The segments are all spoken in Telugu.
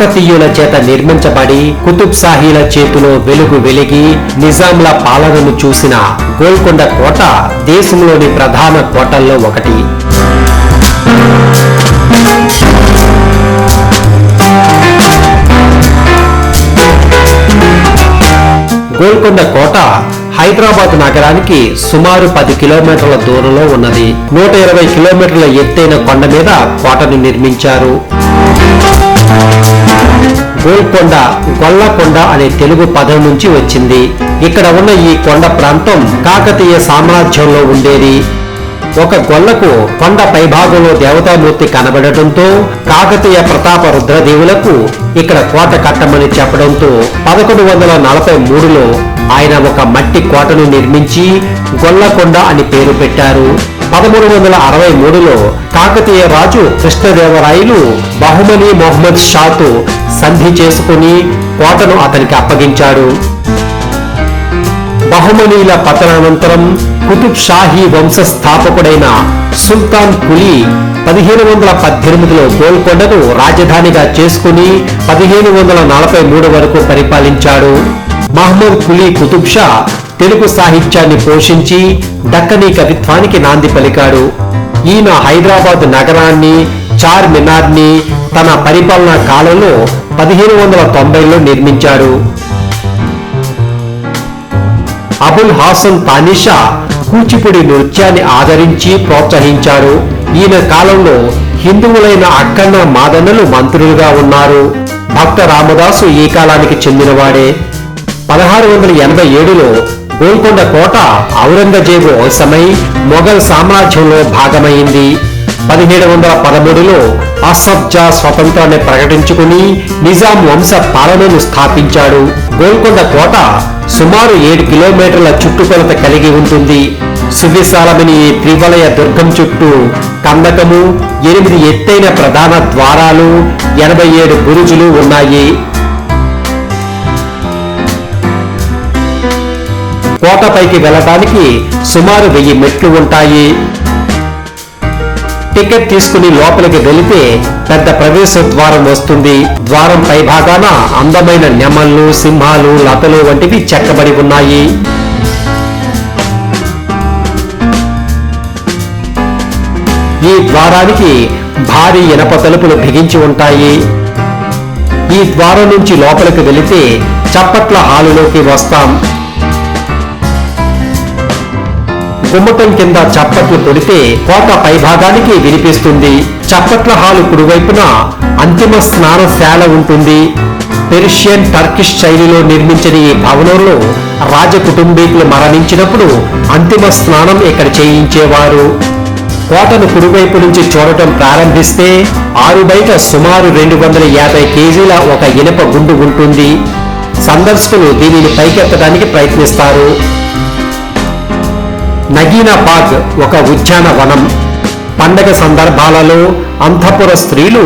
కాకతీయుల చేత నిర్మించబడి కుతుబ్ షాహీల చేతిలో వెలుగు వెలిగి నిజాంల పాలనను చూసిన గోల్కొండ కోట దేశంలోని ప్రధాన కోటల్లో ఒకటి. గోల్కొండ కోట హైదరాబాద్ నగరానికి సుమారు పది కిలోమీటర్ల దూరంలో ఉన్నది. నూట ఇరవై కిలోమీటర్ల ఎత్తైన కొండ మీద కోటను నిర్మించారు. గోల్కొండ గొల్లకొండ అనే తెలుగు పదం నుంచి వచ్చింది. ఇక్కడ ఉన్న ఈ కొండ ప్రాంతం కాకతీయ సామ్రాజ్యంలో ఉండేది. ఒక గొల్లకు కొండ పైభాగంలో దేవతామూర్తి కనబడటంతో కాకతీయ ప్రతాప రుద్రదేవులకు ఇక్కడ కోట కట్టమని చెప్పడంతో పదకొండు వందల నలభై మూడులో ఆయన ఒక మట్టి కోటను నిర్మించి గొల్లకొండ అని పేరు పెట్టారు. పదమూడు వందల అరవై మూడులో కాకతీయ రాజు కృష్ణదేవరాయలు బహుమని మొహమ్మద్ షాతో సంధి చేసుకుని కోటను అతనికి అప్పగించాడు. బహుమనీల పతనానంతరం కుతుబ్ షాహీ వంశ స్థాపకుడైన సుల్తాన్ కులీ పదిహేను వందల పద్దెనిమిదిలో గోల్కొండను రాజధానిగా చేసుకుని పదిహేను వందల నలభై మూడు వరకు పరిపాలించాడు. మహమ్మద్ కులీ కుతుబ్ షా తెలుగు సాహిత్యాన్ని పోషించి దక్కనీ కవిత్వానికి నాంది పలికాడు. ఈయన హైదరాబాద్ నగరాన్ని చార్ మినార్ని తన పరిపాలనా కాలంలో పదిహేను వందల తొంభైలో నిర్మించారు. అబుల్ హాసన్ తానిషా కూచిపూడి నృత్యాన్ని ఆదరించి ప్రోత్సహించారు. ఈయన కాలంలో హిందువులైన అక్కన్న మాదన్నలు మంత్రులుగా ఉన్నారు. భక్త రామదాసు ఈ కాలానికి చెందినవాడే. పదహారు వందల ఎనభై ఏడులో గోల్కొండ కోట ఔరంగజేబు వశమై మొఘల్ సామ్రాజ్యంలో భాగమైంది. పదిహేడు వందల పదమూడులో అసబ్ జా స్వతంత్రాన్ని ప్రకటించుకుని నిజాం వంశ పాలనను స్థాపించాడు. గోల్కొండ కోట సుమారు ఏడు కిలోమీటర్ల చుట్టుకొలత కలిగి ఉంటుంది. సువిశాలమైన ఈ త్రివలయ దుర్గం చుట్టూ కందకము ఎనిమిది ఎత్తైన ప్రధాన ద్వారాలు ఎనభై ఏడు బురుజులు ఉన్నాయి. కోటపైకి వెళ్ళడానికి సుమారు వెయ్యి మెట్లు ఉంటాయి. టికెట్ తీసుకుని లోపలికి వెళితే పెద్ద ప్రవేశ ద్వారం వస్తుంది. ద్వారం పై భాగాన అందమైన నెమళ్ళు సింహాలు లతలు వంటివి చెక్కబడి ఉన్నాయి. ఈ ద్వారానికి భారీ ఇనప తలుపులు బిగించి ఉంటాయి. ఈ ద్వారం నుంచి లోపలికి వెళితే చప్పట్ల హాలులోకి వస్తాం. గుమ్మటం కింద చప్పట్లు కొడితే కోట పైభాగానికి వినిపిస్తుంది. చప్పట్ల హాలు కుడివైపున అంతిమ స్నానశాల ఉంటుంది. పెర్షియన్ టర్కిష్ శైలిలో నిర్మించిన ఈ భవనంలో రాజ కుటుంబీకులు మరణించినప్పుడు అంతిమ స్నానం ఇక్కడ చేయించేవారు. కోటను కుడివైపు నుంచి చూడటం ప్రారంభిస్తే ఆరు బయట సుమారు రెండు వందల యాభై కేజీల ఒక ఇనప గుండు ఉంటుంది. సందర్శకులు దీనిని పైకెత్తడానికి ప్రయత్నిస్తారు. నగీనా పాగ్ ఒక ఉద్యానవనం పండగ సందర్భాలలో అంతఃపుర స్త్రీలు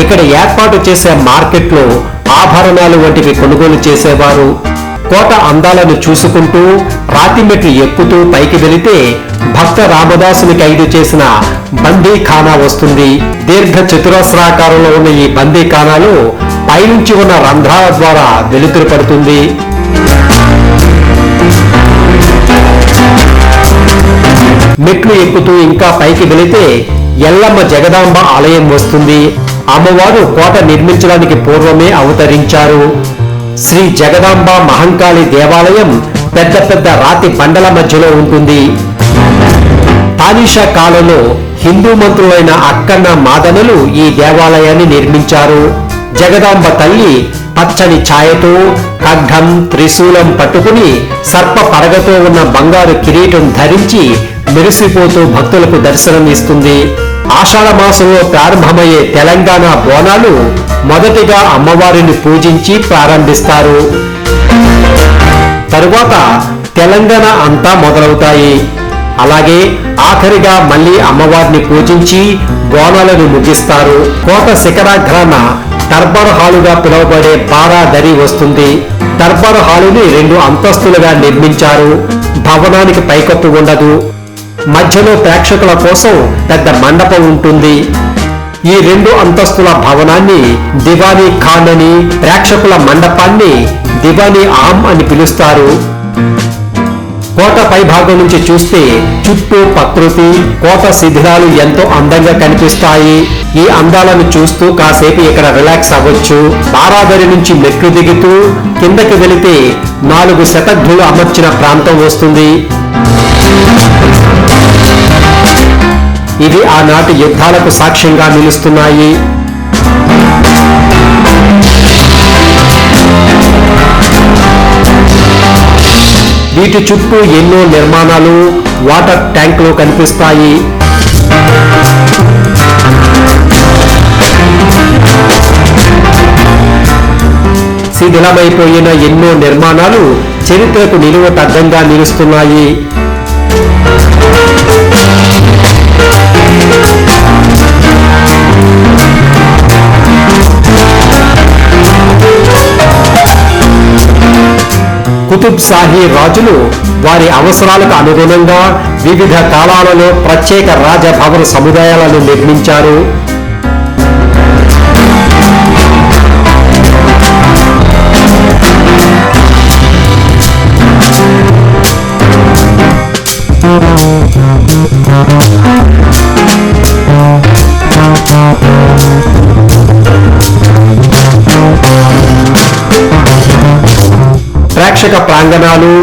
ఇక్కడ ఏర్పాటు చేసే మార్కెట్లో ఆభరణాలు వంటివి కొనుగోలు చేసేవారు. కోట అందాలను చూసుకుంటూ రాతిమెట్లు ఎక్కుతూ పైకి వెళితే భక్త రామదాసుని ఖైదు చేసిన బందీఖానా వస్తుంది. దీర్ఘ చతురస్రాకారంలో ఉన్న ఈ బందీఖానాలో పైనుంచి ఉన్న రంధ్రాల ద్వారా వెలుతురు పడుతుంది. మెట్లు ఎక్కుతూ ఇంకా పైకి వెళితే ఎల్లమ్మ జగదాంబ ఆలయం వస్తుంది. అమ్మవారు కోట నిర్మించడానికి పూర్వమే అవతరించారు. శ్రీ జగదాంబ మహంకాళి దేవాలయం పెద్ద పెద్ద రాతి బండల మధ్యలో ఉంటుంది. తానిషా కాలంలో హిందూ మంత్రులైన అక్కన్న మాదనలు ఈ దేవాలయాన్ని నిర్మించారు. జగదాంబ తల్లి పచ్చని ఛాయతో ఖడ్గం త్రిశూలం పట్టుకుని సర్ప పడగతో ఉన్న బంగారు కిరీటం ధరించి మెరిసిపోతూ భక్తులకు దర్శనం ఇస్తుంది ఆషాఢ మాసంలో ప్రారంభమయ్యే తెలంగాణ బోనాలు మొదటిగా అమ్మవారిని పూజించి ప్రారంభిస్తారు. తరువాత తెలంగాణ అంతా మొదలవుతాయి. అలాగే ఆఖరిగా మళ్ళీ అమ్మవారిని పూజించి బోనాలను ముగిస్తారు. కోట శిఖరాగ్రాన దర్బార్ హాలుగా పిలువబడే బారాదరి వస్తుంది. దర్బార్ హాలుని రెండు అంతస్తులుగా నిర్మించారు. భవనానికి పైకప్పు ఉండదు. మధ్యలో ప్రేక్షకుల కోసం పెద్ద మండపం ఉంటుంది. ఈ రెండు అంతస్తుల భవనాన్ని దివానీ ఖాన్ అని ప్రేక్షకుల మండపాన్ని దివానీ ఆమ్ అని పిలుస్తారు. కోట పైభాగం నుంచి చూస్తే చుట్టూ ప్రకృతి కోట శిథిలాలు ఎంతో అందంగా కనిపిస్తాయి. ఈ అందాలను చూస్తూ కాసేపు ఇక్కడ రిలాక్స్ అవ్వచ్చు. బారాదరి నుంచి మెట్లు దిగుతూ కిందకి వెళితే నాలుగు శతఘ్నులు అమర్చిన ప్రాంతం వస్తుంది. ఇవి ఆనాటి యుద్ధాలకు సాక్ష్యంగా నిలుస్తున్నాయి. వీటి చుట్టూ ఎన్నో నిర్మాణాలు వాటర్ ట్యాంకులు కనిపిస్తాయి. శిథిలమైపోయిన ఎన్నో నిర్మాణాలు చరిత్రకు నిలువ తగ్గంగా నిలుస్తున్నాయి. కుతుబ్ షాహీ రాజులు వారి అవసరాలకు అనుగుణంగా వివిధ కాలాలలో ప్రత్యేక రాజభవన సముదాయాలను నిర్మించారు. రక్షక ప్రాంగణాలు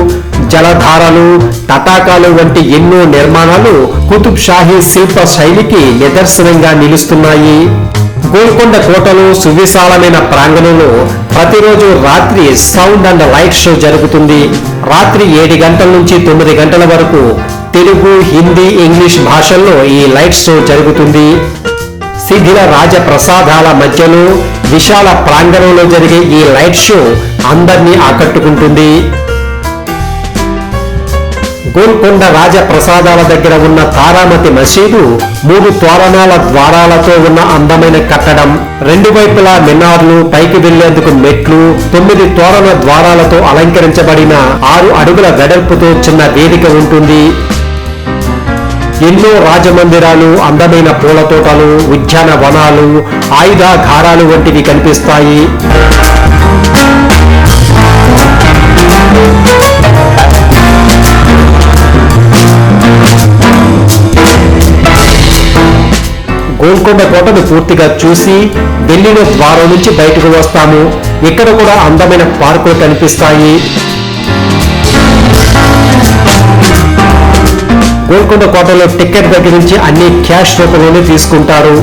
జలధారలు తటాకాలు వంటి ఎన్నో నిర్మాణాలు కుతుబ్ షాహీ శిల్ప శైలికి నిదర్శనంగా నిలుస్తున్నాయి. గోల్కొండ కోటలో సువిశాలమైన ప్రాంగణంలో ప్రతిరోజు రాత్రి సౌండ్ అండ్ లైట్ షో జరుగుతుంది. రాత్రి ఏడు గంటల నుంచి తొమ్మిది గంటల వరకు తెలుగు హిందీ ఇంగ్లీష్ భాషల్లో ఈ లైట్ షో జరుగుతుంది. శిథిల రాజప్రసాదాల మధ్యలో విశాల ప్రాంగణంలో జరిగే ఈ లైట్ షో అందరినీ ఆకట్టుకుంటుంది. గోల్కొండ రాజ ప్రసాదాల దగ్గర ఉన్న తారామతి మసీదు మూడు తోరణాల ద్వారాలతో ఉన్న అందమైన కట్టడం రెండు వైపులా మినార్లు పైకి వెళ్ళేందుకు మెట్లు తొమ్మిది తోరణ ద్వారాలతో అలంకరించబడిన ఆరు అడుగుల వెడల్పుతో చిన్న వేదిక ఉంటుంది. ఎన్నో రాజమందిరాలు అందమైన పూల తోటలు ఉద్యాన వనాలు ఆయుధాగారాలు వంటివి కనిపిస్తాయి. గోల్కొండ కోటను పూర్తిగా చూసి ఢిల్లీలో ద్వారం నుంచి బయటకు వస్తాము. ఇక్కడ కూడా అందమైన పార్కులు కనిపిస్తాయి. గోల్కొండ కోటలో టికెట్ దగ్గర నుంచి అన్ని క్యాష్ రూపంలోనే తీసుకుంటారు.